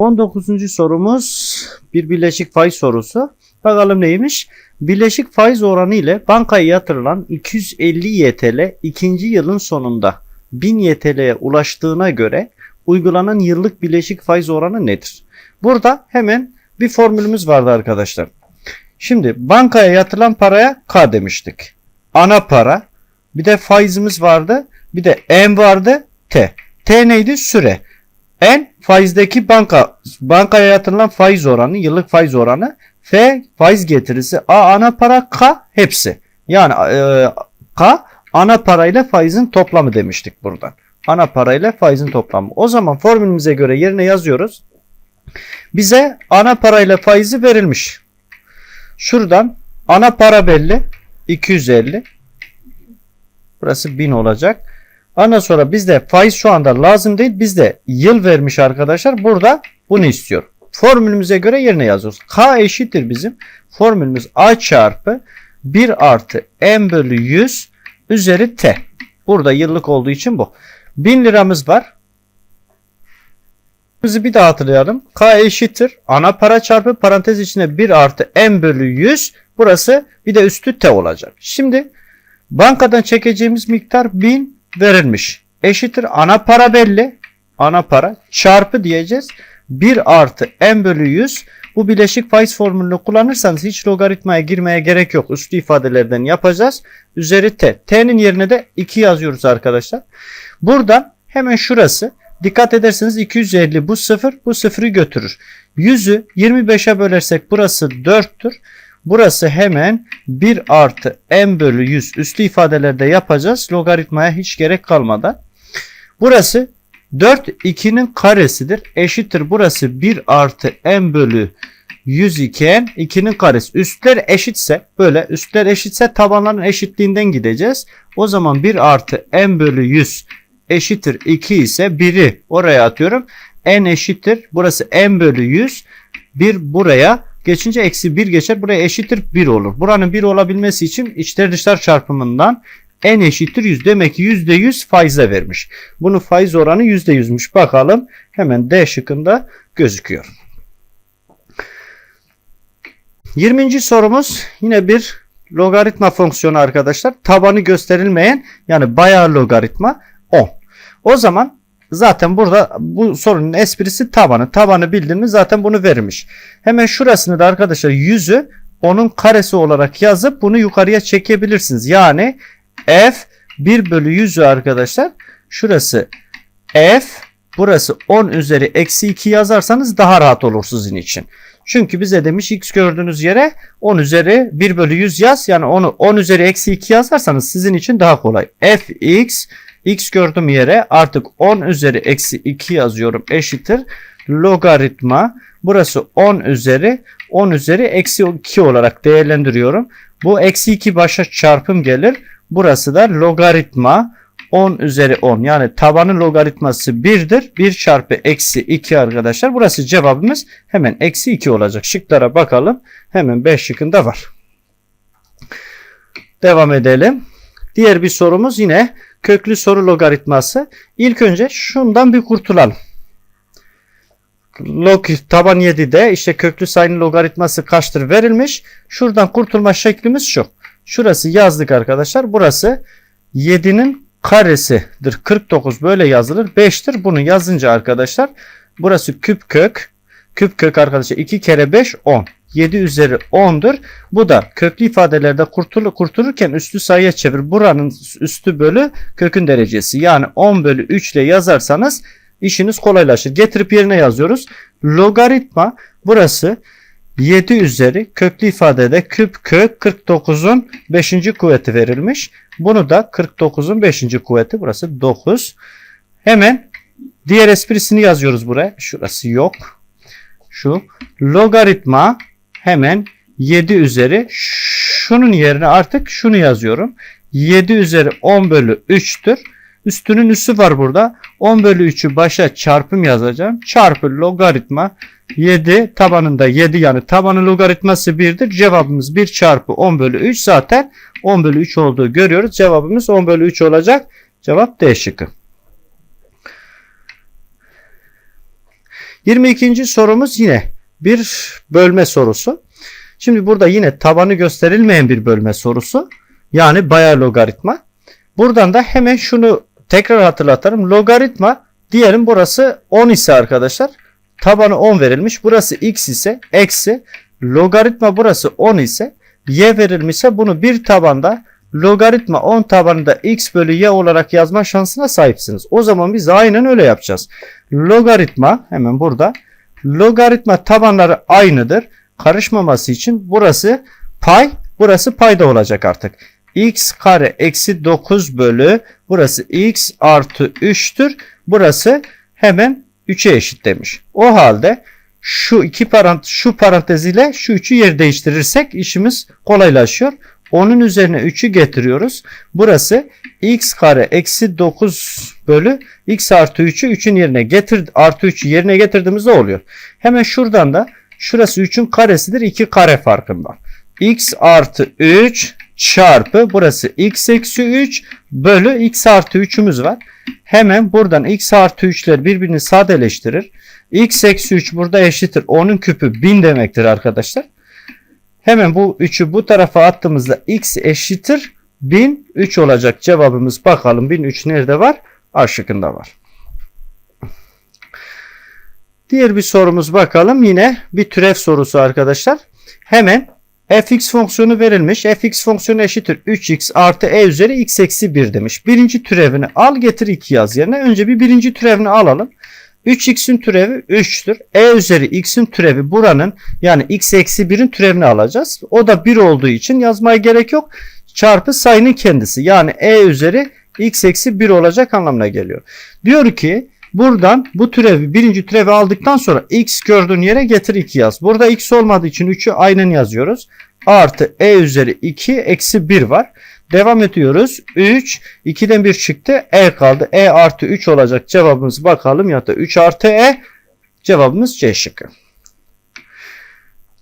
19. sorumuz bir bileşik faiz sorusu. Bakalım neymiş? Bileşik faiz oranı ile bankaya yatırılan 250 YTL ikinci yılın sonunda 1000 YTL'ye ulaştığına göre uygulanan yıllık bileşik faiz oranı nedir? Burada hemen bir formülümüz vardı arkadaşlar. Şimdi bankaya yatırılan paraya K demiştik. Ana para. Bir de faizimiz vardı. Bir de M vardı. T. T neydi? Süre. N faizdeki banka bankaya yatırılan faiz oranı, yıllık faiz oranı. F faiz getirisi. A ana para K hepsi. Yani e, K ana parayla faizin toplamı demiştik buradan. Ana parayla faizin toplamı. O zaman formülümüze göre yerine yazıyoruz. Bize ana parayla faizi verilmiş. Şuradan ana para belli. 250. Burası 1000 olacak. Ondan sonra bizde faiz şu anda lazım değil. Bizde yıl vermiş arkadaşlar. Burada bunu istiyor. Formülümüze göre yerine yazıyoruz. K eşittir bizim. Formülümüz A çarpı 1 artı M bölü 100 üzeri T. Burada yıllık olduğu için bu. 1000 liramız var. Bizi bir daha hatırlayalım. K eşittir. Ana para çarpı parantez içinde 1 artı M bölü 100. Burası bir de üstü T olacak. Şimdi bankadan çekeceğimiz miktar 1000 verilmiş. Eşittir ana para belli. Ana para çarpı diyeceğiz. 1 artı m bölü 100. Bu bileşik faiz formülünü kullanırsanız hiç logaritmaya girmeye gerek yok. Üstü ifadelerden yapacağız. Üzeri t. t'nin yerine de 2 yazıyoruz arkadaşlar. Buradan hemen şurası. Dikkat ederseniz 250 bu 0 bu 0'ı götürür. 100'ü 25'e bölersek burası 4'tür. Burası hemen 1 artı m bölü 100 üslü ifadelerde yapacağız. Logaritmaya hiç gerek kalmadan. Burası 4 2'nin karesidir. Eşittir burası 1 artı m bölü 100 iken 2'nin karesi. Üstler eşitse böyle üstler eşitse tabanların eşitliğinden gideceğiz. O zaman 1 artı m bölü 100 eşittir 2 ise 1'i oraya atıyorum. n eşittir burası m bölü 100 1 buraya geçince eksi 1 geçer. Buraya eşittir 1 olur. Buranın 1 olabilmesi için içler dışlar çarpımından n eşittir 100. Demek ki %100 faize vermiş. Bunun faiz oranı %100'müş. Bakalım hemen D şıkkında gözüküyor. 20. sorumuz yine bir logaritma fonksiyonu arkadaşlar. Tabanı gösterilmeyen yani bayağı logaritma 10. O zaman Zaten burada bu sorunun esprisi tabanı. Tabanı bildiğimiz zaten bunu vermiş. Hemen şurasını da arkadaşlar yüzü onun karesi olarak yazıp bunu yukarıya çekebilirsiniz. Yani f 1 bölü 100'ü arkadaşlar şurası f burası 10 üzeri eksi 2 yazarsanız daha rahat olur sizin için. Çünkü bize demiş x gördüğünüz yere 10 üzeri 1 bölü 100 yaz. Yani onu 10 üzeri eksi 2 yazarsanız sizin için daha kolay. fx x gördüğüm yere artık 10 üzeri eksi 2 yazıyorum eşittir. Logaritma burası 10 üzeri 10 üzeri eksi 2 olarak değerlendiriyorum. Bu eksi 2 başa çarpım gelir. Burası da logaritma 10 üzeri 10 yani tabanın logaritması 1'dir. 1 çarpı eksi 2 arkadaşlar. Burası cevabımız hemen eksi 2 olacak. Şıklara bakalım. Hemen 5 şıkkında var. Devam edelim. Diğer bir sorumuz yine köklü soru logaritması. İlk önce şundan bir kurtulalım. Log taban 7'de işte köklü sayının logaritması kaçtır verilmiş. Şuradan kurtulma şeklimiz şu. Şurası yazdık arkadaşlar. Burası 7'nin karesidir. 49 böyle yazılır. 5'tir. Bunu yazınca arkadaşlar burası küp kök. Küp kök arkadaşlar 2 kere 5 10. 7 üzeri 10'dur. Bu da köklü ifadelerde kurtulur, kurtulurken üstü sayıya çevir. Buranın üstü bölü kökün derecesi. Yani 10 bölü 3 ile yazarsanız işiniz kolaylaşır. Getirip yerine yazıyoruz. Logaritma burası 7 üzeri köklü ifadede küp kök 49'un 5. kuvveti verilmiş. Bunu da 49'un 5. kuvveti burası 9. Hemen diğer esprisini yazıyoruz buraya. Şurası yok. Şu logaritma hemen 7 üzeri şunun yerine artık şunu yazıyorum. 7 üzeri 10 bölü 3'tür. Üstünün üssü var burada. 10 bölü 3'ü başa çarpım yazacağım. Çarpı logaritma 7 tabanında 7 yani tabanın logaritması 1'dir. Cevabımız 1 çarpı 10 bölü 3 zaten 10 bölü 3 olduğu görüyoruz. Cevabımız 10 bölü 3 olacak. Cevap D şıkkı. 22. sorumuz yine bir bölme sorusu. Şimdi burada yine tabanı gösterilmeyen bir bölme sorusu. Yani bayağı logaritma. Buradan da hemen şunu tekrar hatırlatalım. Logaritma diyelim burası 10 ise arkadaşlar tabanı 10 verilmiş. Burası x ise eksi logaritma burası 10 ise y verilmişse bunu bir tabanda logaritma 10 tabanında x bölü y olarak yazma şansına sahipsiniz. O zaman biz aynen öyle yapacağız. Logaritma hemen burada logaritma tabanları aynıdır. Karışmaması için burası pay burası payda olacak artık. x kare eksi 9 bölü burası x artı 3'tür. Burası hemen 3'e eşit demiş. O halde şu iki parant şu parantez ile şu 3'ü yer değiştirirsek işimiz kolaylaşıyor. Onun üzerine 3'ü getiriyoruz. Burası x kare eksi 9 bölü x artı 3'ü 3'ün yerine getir artı 3'ü yerine getirdiğimizde oluyor. Hemen şuradan da şurası 3'ün karesidir 2 kare farkından. x artı 3 çarpı burası x eksi 3 bölü x artı 3'ümüz var. Hemen buradan x artı 3'ler birbirini sadeleştirir. x eksi 3 burada eşittir. Onun küpü 1000 demektir arkadaşlar. Hemen bu 3'ü bu tarafa attığımızda x eşittir 1003 olacak cevabımız. Bakalım 1003 nerede var? A şıkkında var. Diğer bir sorumuz bakalım. Yine bir türev sorusu arkadaşlar. Hemen fx fonksiyonu verilmiş. fx fonksiyonu eşittir 3x artı e üzeri x eksi 1 demiş. Birinci türevini al getir 2 yaz yerine. Önce bir birinci türevini alalım. 3x'in türevi 3'tür. E üzeri x'in türevi buranın yani x eksi 1'in türevini alacağız. O da 1 olduğu için yazmaya gerek yok. Çarpı sayının kendisi yani e üzeri x eksi 1 olacak anlamına geliyor. Diyor ki buradan bu türevi birinci türevi aldıktan sonra x gördüğün yere getir 2 yaz. Burada x olmadığı için 3'ü aynen yazıyoruz. Artı e üzeri 2 eksi 1 var. Devam ediyoruz. 3. 2'den 1 çıktı. E kaldı. E artı 3 olacak cevabımız bakalım. Ya da 3 artı E. Cevabımız C şıkkı.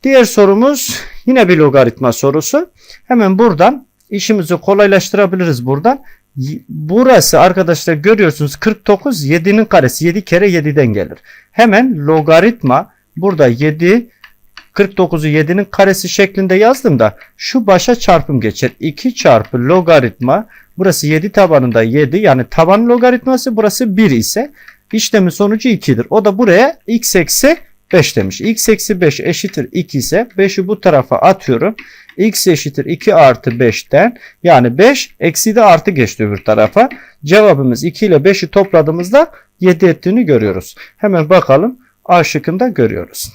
Diğer sorumuz yine bir logaritma sorusu. Hemen buradan işimizi kolaylaştırabiliriz buradan. Burası arkadaşlar görüyorsunuz 49 7'nin karesi 7 kere 7'den gelir. Hemen logaritma burada 7 49'u 7'nin karesi şeklinde yazdım da şu başa çarpım geçer. 2 çarpı logaritma burası 7 tabanında 7 yani taban logaritması burası 1 ise işlemin sonucu 2'dir. O da buraya x eksi 5 demiş. x eksi 5 eşittir 2 ise 5'i bu tarafa atıyorum. x eşittir 2 artı 5'ten yani 5 eksi de artı geçti öbür tarafa. Cevabımız 2 ile 5'i topladığımızda 7 ettiğini görüyoruz. Hemen bakalım A şıkkında görüyoruz.